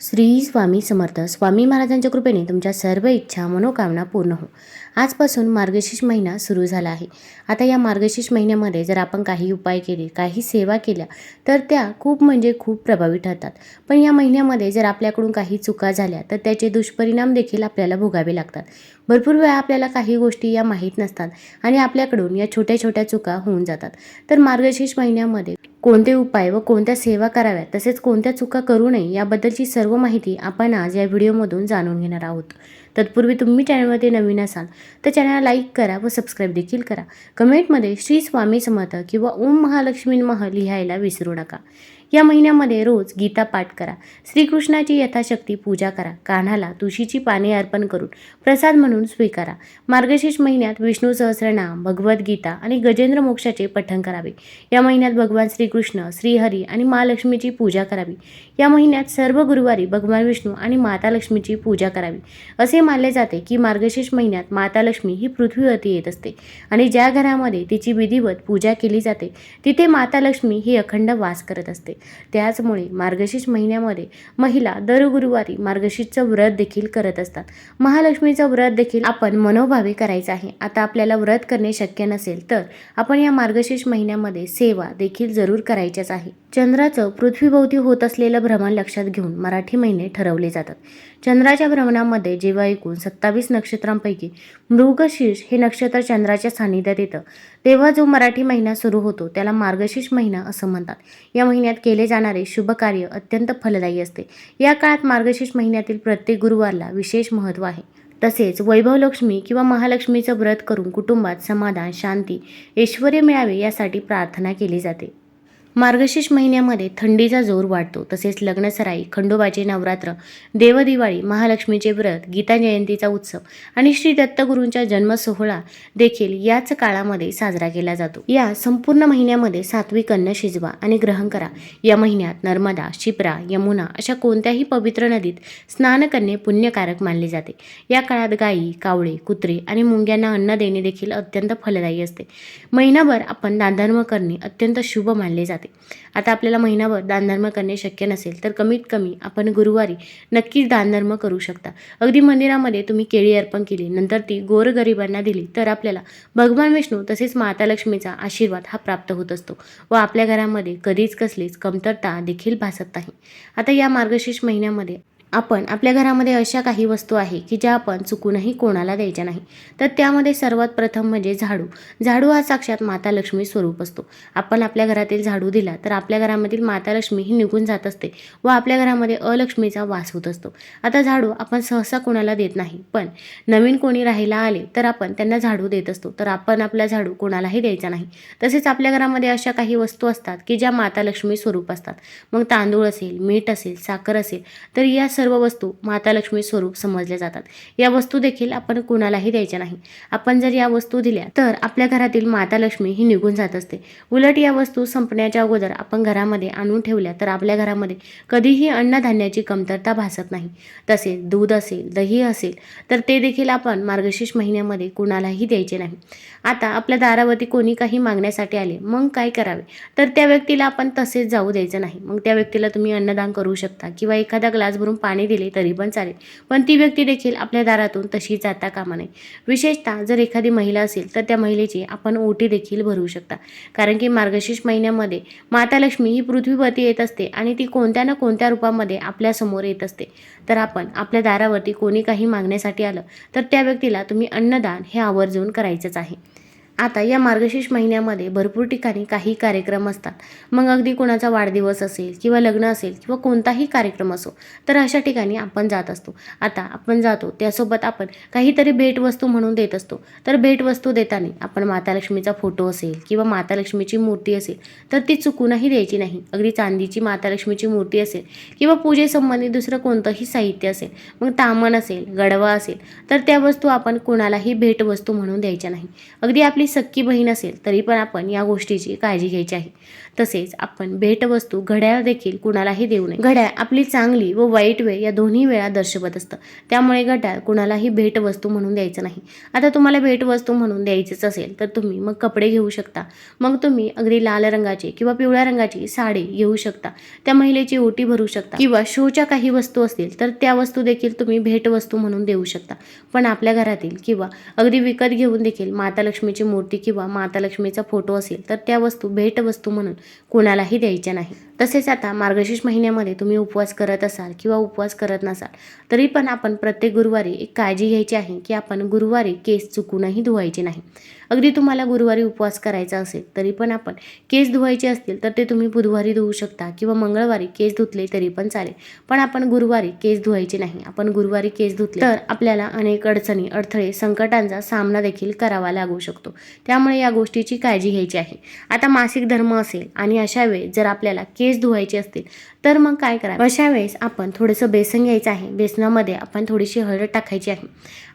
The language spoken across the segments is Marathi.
श्री स्वामी समर्थ. स्वामी महाराजांच्या कृपेने तुमच्या सर्व इच्छा मनोकामना पूर्ण हो. आजपासून मार्गशीर्ष महिना सुरू झाला आहे. आता या मार्गशीर्ष महिन्यामध्ये जर आपण काही उपाय केले काही सेवा केल्या तर त्या खूप म्हणजे खूप प्रभावी ठरतात. पण या महिन्यामध्ये जर आपल्याकडून काही चुका झाल्या तर त्याचे दुष्परिणाम देखील आपल्याला भोगावे लागतात. भरपूर वेळा आपल्याला काही गोष्टी या माहीत नसतात आणि आपल्याकडून या छोट्या छोट्या चुका होऊन जातात. तर मार्गशीर्ष महिन्यामध्ये कोणते उपाय व कोणत्या सेवा कराव्यात? तसेच कोणत्या चुका करू नये याबद्दलची सर्व माहिती आपण आज या व्हिडिओमधून जाणून घेणार आहोत. तत्पूर्वी तुम्ही चॅनलवरती नवीन असाल तर चॅनलला लाईक करा व सबस्क्राईब देखील करा. कमेंटमध्ये श्री स्वामी समर्थ किंवा ओम महालक्ष्मी मह लिहायला विसरू नका. या महिन्यामध्ये रोज गीता पाठ करा. श्रीकृष्णाची यथाशक्ती पूजा करा. कान्हाला तुळशीची पाने अर्पण करून प्रसाद म्हणून स्वीकारा. मार्गशीर्ष महिन्यात विष्णू सहस्रनाम भगवद्गीता आणि गजेंद्र मोक्षाचे पठण करावे. या महिन्यात भगवान श्रीकृष्ण श्रीहरी आणि महालक्ष्मीची पूजा करावी. या महिन्यात सर्व गुरुवारी भगवान विष्णू आणि माता लक्ष्मीची पूजा करावी. असे मानले जाते की मार्गशीर्ष महिन्यात माता लक्ष्मी ही पृथ्वीवरती येत असते आणि ज्या घरामध्ये तिची विधिवत पूजा केली जाते तिथे माता लक्ष्मी ही अखंड वास करत असते. त्याचमुळे मार्गशीर्ष महिन्यामध्ये महिला दर गुरुवारी मार्गशीर्षचं व्रत देखील करत असतात. महालक्ष्मीचं व्रत देखील आपण मनोभावे करायचं आहे. आता आपल्याला व्रत करणे शक्य नसेल तर आपण या मार्गशीर्ष महिन्यामध्ये सेवा देखील जरूर करायच्याच आहे. चंद्राचं पृथ्वीभोवती होत असलेलं भ्रमण लक्षात घेऊन मराठी महिने ठरवले जातात. चंद्राच्या भ्रमणामध्ये जेव्हा एकूण सत्तावीस नक्षत्रांपैकी मृगशीर्ष हे नक्षत्र चंद्राच्या सानिध्यात येतं तेव्हा जो मराठी महिना सुरू होतो त्याला मार्गशीर्ष महिना असं म्हणतात. या महिन्यात केले जाणारे शुभ कार्य अत्यंत फलदायी असते. या काळात मार्गशीर्ष महिन्यातील प्रत्येक गुरुवारला विशेष महत्त्व आहे. तसेच वैभवलक्ष्मी किंवा महालक्ष्मीचं व्रत करून कुटुंबात समाधान शांती ऐश्वर मिळावे यासाठी प्रार्थना केली जाते. मार्गशीर्ष महिन्यामध्ये थंडीचा जोर वाढतो. तसेच लग्नसराई खंडोबाचे नवरात्र देवदिवाळी महालक्ष्मीचे व्रत गीता जयंतीचा उत्सव आणि श्री दत्तगुरूंचा जन्मसोहळा देखील याच काळामध्ये साजरा केला जातो. या संपूर्ण महिन्यामध्ये सात्विक अन्न शिजवा आणि ग्रहण करा. या महिन्यात नर्मदा शिप्रा यमुना अशा कोणत्याही पवित्र नदीत स्नान करणे पुण्यकारक मानले जाते. या काळात गायी कावळे कुत्रे आणि मुंग्यांना अन्न देणे देखील अत्यंत फलदायी असते. महिनाभर आपण दानधर्म करणे अत्यंत शुभ मानले जाते. आता आपल्याला महिनाभर दानधर्म करणे शक्य नसेल तर कमीत कमी आपण गुरुवारी नक्कीच दानधर्म करू शकता. अगदी मंदिरामध्ये तुम्ही केळी अर्पण केली नंतर ती गोरगरिबांना दिली तर आपल्याला भगवान विष्णू तसेच माता लक्ष्मीचा आशीर्वाद हा प्राप्त होत असतो व आपल्या घरामध्ये कधीच कसलीच कमतरता देखील भासत नाही. आता या मार्गशीर्ष महिन्यामध्ये आपण आपल्या घरामध्ये अशा काही वस्तू आहे की ज्या आपण चुकूनही कोणाला द्यायच्या नाही. तर त्यामध्ये सर्वात प्रथम म्हणजे झाडू. झाडू हा साक्षात माता लक्ष्मी स्वरूप असतो. आपण आपल्या घरातील झाडू दिला तर आपल्या घरामधील माता लक्ष्मी ही निघून जात असते व आपल्या घरामध्ये अलक्ष्मीचा वास होत असतो. आता झाडू आपण सहसा कोणाला देत नाही पण नवीन कोणी राहायला आले तर आपण त्यांना झाडू देत असतो. तर आपण आपला झाडू कोणालाही द्यायचा नाही. तसेच आपल्या घरामध्ये अशा काही वस्तू असतात की ज्या माता लक्ष्मी स्वरूप असतात. मग तांदूळ असेल मीठ असेल साखर असेल तर या सर्व वस्तू माता लक्ष्मी स्वरूप समजल्या जातात. या वस्तू देखील आपण कुणालाही द्यायच्या नाही. आपण जर या वस्तू दिल्या तर आपल्या घरातील माता लक्ष्मी ही निघून जात असते. उलट या वस्तू संपण्याच्या अगोदर आपण घरामध्ये आणून ठेवल्या तर आपल्या घरामध्ये कधीही अन्नधान्याची कमतरता भासत नाही. तसेच दूध असेल दही असेल तर ते देखील आपण मार्गशीर्ष महिन्यामध्ये कुणालाही द्यायचे नाही. आता आपल्या दारावरती कोणी काही मागण्यासाठी आले मग काय करावे? तर त्या व्यक्तीला आपण तसेच जाऊ द्यायचं नाही. मग त्या व्यक्तीला तुम्ही अन्नदान करू शकता किंवा एखादा ग्लास भरून पाणी दिले तरी पण चालेल. पण ती व्यक्ती देखील आपल्या दारातून तशी जाता कामा नये. विशेषतः जर एखादी महिला असेल तर त्या महिलेची आपण ओटी देखील भरू शकता. कारण की मार्गशीर्ष महिन्यामध्ये माता लक्ष्मी ही पृथ्वीवरती येत असते आणि ती कोणत्या ना कोणत्या रूपामध्ये आपल्यासमोर येत असते. तर आपण आपल्या दारावरती कोणी काही मागण्यासाठी आलं तर त्या व्यक्तीला तुम्ही अन्नदान हे आवर्जून करायचंच आहे. आता या मार्गशीर्ष महिन्यामध्ये भरपूर ठिकाणी काही कार्यक्रम असतात. मग अगदी कोणाचा वाढदिवस असेल किंवा लग्न असेल किंवा कोणताही कार्यक्रम असो तर अशा ठिकाणी आपण जात असतो. आता आपण जातो त्यासोबत आपण काहीतरी भेटवस्तू म्हणून देत असतो. तर भेटवस्तू देताना आपण माता लक्ष्मीचा फोटो असेल किंवा माता लक्ष्मीची मूर्ती असेल तर ती चुकूनही द्यायची नाही. अगदी चांदीची माता लक्ष्मीची मूर्ती असेल किंवा पूजेसंबंधी दुसरं कोणतंही साहित्य असेल मग तामण असेल गडवा असेल तर त्या वस्तू आपण कोणालाही भेटवस्तू म्हणून द्यायच्या नाही. अगदी आपली आपली सक्की बहीण असेल तरी पण आपण या गोष्टीची काळजी घ्यायची आहे. तसेच आपण भेटवस्तू घड्याळ देखील कुणालाही देऊ नये. घड्याळ आपली चांगली व वाईट वेळ या दोन्ही वेळा दर्शवत असतं. त्यामुळे घड्याळ कुणालाही भेटवस्तू म्हणून द्यायचं नाही. आता तुम्हाला भेटवस्तू म्हणून द्यायचीच असेल तर तुम्ही मग कपडे घेऊ शकता. मग तुम्ही अगदी लाल रंगाची किंवा पिवळ्या रंगाची साडी घेऊ शकता. त्या महिलेची ओटी भरू शकता. किंवा शोच्या काही वस्तू असतील तर त्या वस्तू देखील तुम्ही भेटवस्तू म्हणून देऊ शकता. पण आपल्या घरातील किंवा अगदी विकत घेऊन देखील माता लक्ष्मीची मूर्ती किंवा माता लक्ष्मीचा फोटो असेल तर त्या वस्तू भेटवस्तू म्हणून कुणालाही द्यायच्या नाही. तसेच आता मार्गशीर्ष महिन्यामध्ये तुम्ही उपवास करत असाल किंवा उपवास करत नसाल तरी पण आपण प्रत्येक गुरुवारी एक काळजी घ्यायची आहे की आपण गुरुवारी केस चुकूनही धुवायचे नाही. अगदी तुम्हाला गुरुवारी उपवास करायचा असेल तरी पण आपण केस धुवायचे असतील तर ते तुम्ही बुधवारी धुवू शकता किंवा मंगळवारी केस धुतले तरी पण चालेल. पण आपण गुरुवारी केस धुवायचे नाही. आपण गुरुवारी केस धुतले तर आपल्याला अनेक अडचणी अडथळे संकटांचा सामना देखील करावा लागू शकतो. त्यामुळे या गोष्टीची काळजी घ्यायची आहे. आता मासिक धर्म असेल आणि अशा वेळेस जर आपल्याला केस केस धुवायचे असतील तर मग काय करा अशा वेळेस आपण थोडंसं बेसन घ्यायचं आहे. बेसनामध्ये आपण थोडीशी हळद टाकायची आहे.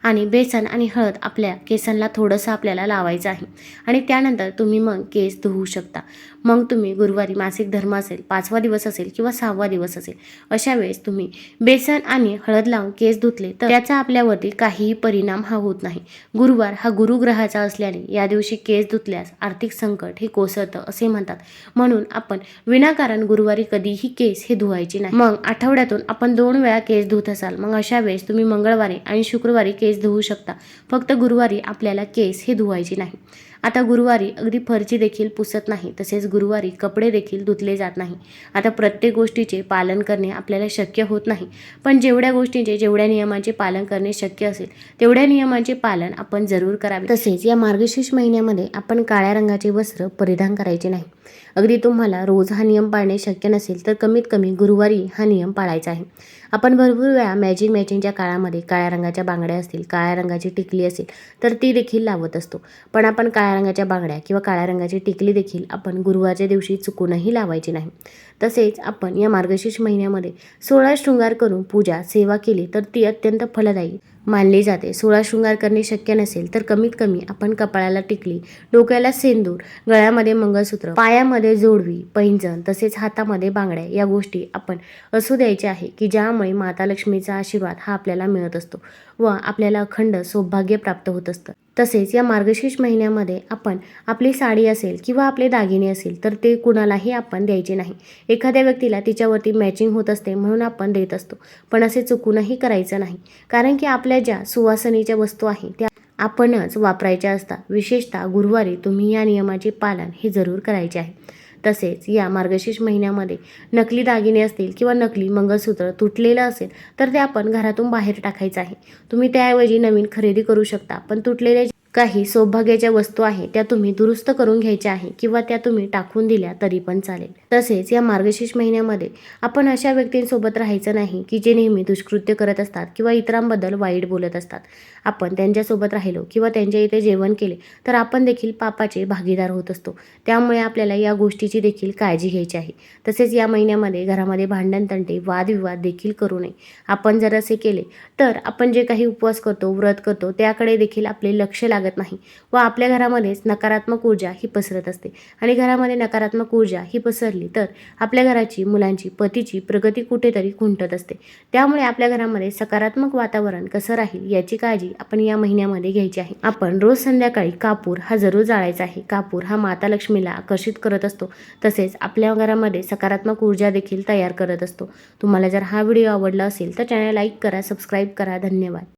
आणि बेसन आणि हळद आपल्या केसांना थोडंसं आपल्याला लावायचं आहे. आणि त्यानंतर तुम्ही मग केस धुवू शकता. मग तुम्ही गुरुवारी मासिक धर्म असेल पाचवा दिवस असेल किंवा सहावा दिवस असेल अशा वेळेस तुम्ही बेसन आणि हळद लावून केस धुतले तर त्याचा आपल्यावरती काहीही परिणाम हा होत नाही. गुरुवार हा गुरुग्रहाचा असल्याने या दिवशी केस धुतल्यास आर्थिक संकट हे कोसळतं असे म्हणतात. म्हणून आपण विनाकारण गुरुवारी कधीही केस हे धुवायचे नाही. मग आठवड्यातून आपण दोन वेळा केस धुत असाल मग अशा वेळेस तुम्ही मंगळवारी आणि शुक्रवारी केस धुवू शकता. फक्त गुरुवारी आपल्याला केस हे धुवायचे नाही. आता गुरुवारी अगदी फरची देखील पुसत नाही तसेच गुरुवारी कपडे देखील धुतले जात नाही. आता प्रत्येक गोष्टीचे पालन करणे आपल्याला शक्य होत नाही. पण जेवढ्या गोष्टींचे जेवढ्या नियमांचे पालन करणे शक्य असेल तेवढ्या नियमांचे पालन आपण जरूर करावे. तसेच या मार्गशीर्ष महिन्यामध्ये आपण काळ्या रंगाचे वस्त्र परिधान करायचे नाही. अगदी तुम्हाला रोज हा नियम पाळणे शक्य नसेल तर कमीत कमी गुरुवारी हा नियम पाळायचा आहे. आपण भरपूर वेळा मॅचिंग मॅचिंगच्या काळामध्ये काळ्या रंगाच्या बांगड्या असतील काळ्या रंगाची टिकली असेल तर ती देखील लावत असतो. पण आपण काळ्या रंगाच्या बांगड्या किंवा काळ्या रंगाची टिकली देखील आपण गुरुवारच्या दिवशी चुकूनही लावायची नाही. तसेच आपण या मार्गशीर्ष महिन्यामध्ये सोळा शृंगार करून पूजा सेवा केली तर ती अत्यंत फलदायी मानली जाते. सोळा शृंगार करणे शक्य नसेल तर कमीत कमी आपण कपाळाला टिकली डोक्याला सेंदूर गळ्यामध्ये मंगळसूत्र पायामध्ये जोडवी पैंजण तसेच हातामध्ये बांगड्या या गोष्टी आपण असू द्यायच्या आहे की ज्यामुळे माता लक्ष्मीचा आशीर्वाद हा आपल्याला मिळत असतो. व आपल्याला अखंड सौभाग्य प्राप्त होत असतं. तसेच या मार्गशीर्ष महिन्यामध्ये आपण आपली साडी असेल किंवा आपले दागिने असेल तर ते कुणालाही आपण द्यायचे नाही. एखाद्या व्यक्तीला तिच्यावरती मॅचिंग होत असते म्हणून आपण देत असतो. पण असे चुकूनही करायचं नाही. कारण की आपल्या ज्या सुवासनीच्या वस्तू आहेत त्या आपणच वापरायच्या असतात. विशेषतः गुरुवारी तुम्ही या नियमाचे पालन हे जरूर करायचे आहे. तसेच या मार्गशीर्ष महिन्यामध्ये नकली दागिने असतील किंवा नकली मंगळसूत्र तुटलेलं असेल तर ते आपण घरातून बाहेर टाकायचं आहे. तुम्ही त्याऐवजी नवीन खरेदी करू शकता पण तुटलेल्या काही सौभाग्याच्या वस्तू आहे त्या तुम्ही दुरुस्त करून घ्यायच्या आहे किंवा त्या तुम्ही टाकून दिल्या तरी पण चालेल. तसेच या मार्गशीर्ष महिन्यामध्ये आपण अशा व्यक्तींसोबत राहायचं नाही की जे नेहमी दुष्कृत्य करत असतात किंवा इतरांबद्दल वाईट बोलत असतात. आपण त्यांच्यासोबत राहिलो किंवा त्यांच्या इथे जेवण केले तर आपण देखील पापाचे भागीदार होत असतो. त्यामुळे आपल्याला या गोष्टीची देखील काळजी घ्यायची आहे. तसेच या महिन्यामध्ये घरामध्ये भांडण तंटे वादविवाद देखील करू नये. आपण जर असे केले तर आपण जे काही उपवास करतो व्रत करतो त्याकडे देखील आपले लक्ष लाग लागत नाही व आपल्या घरामध्येच नकारात्मक ऊर्जा ही पसरत असते. आणि घरामध्ये नकारात्मक ऊर्जा ही पसरली तर आपल्या घराची मुलांची पतीची प्रगती कुठेतरी खुंटत असते. त्यामुळे आपल्या घरामध्ये सकारात्मक वातावरण कसं राहील याची काळजी आपण या महिन्यामध्ये घ्यायची आहे. आपण रोज संध्याकाळी कापूर हा जरूर जाळायचा आहे. कापूर हा माता लक्ष्मीला आकर्षित करत असतो. तसेच आपल्या घरामध्ये सकारात्मक ऊर्जा देखील तयार करत असतो. तुम्हाला जर हा व्हिडिओ आवडला असेल तर चॅनल लाईक करा सबस्क्राईब करा. धन्यवाद.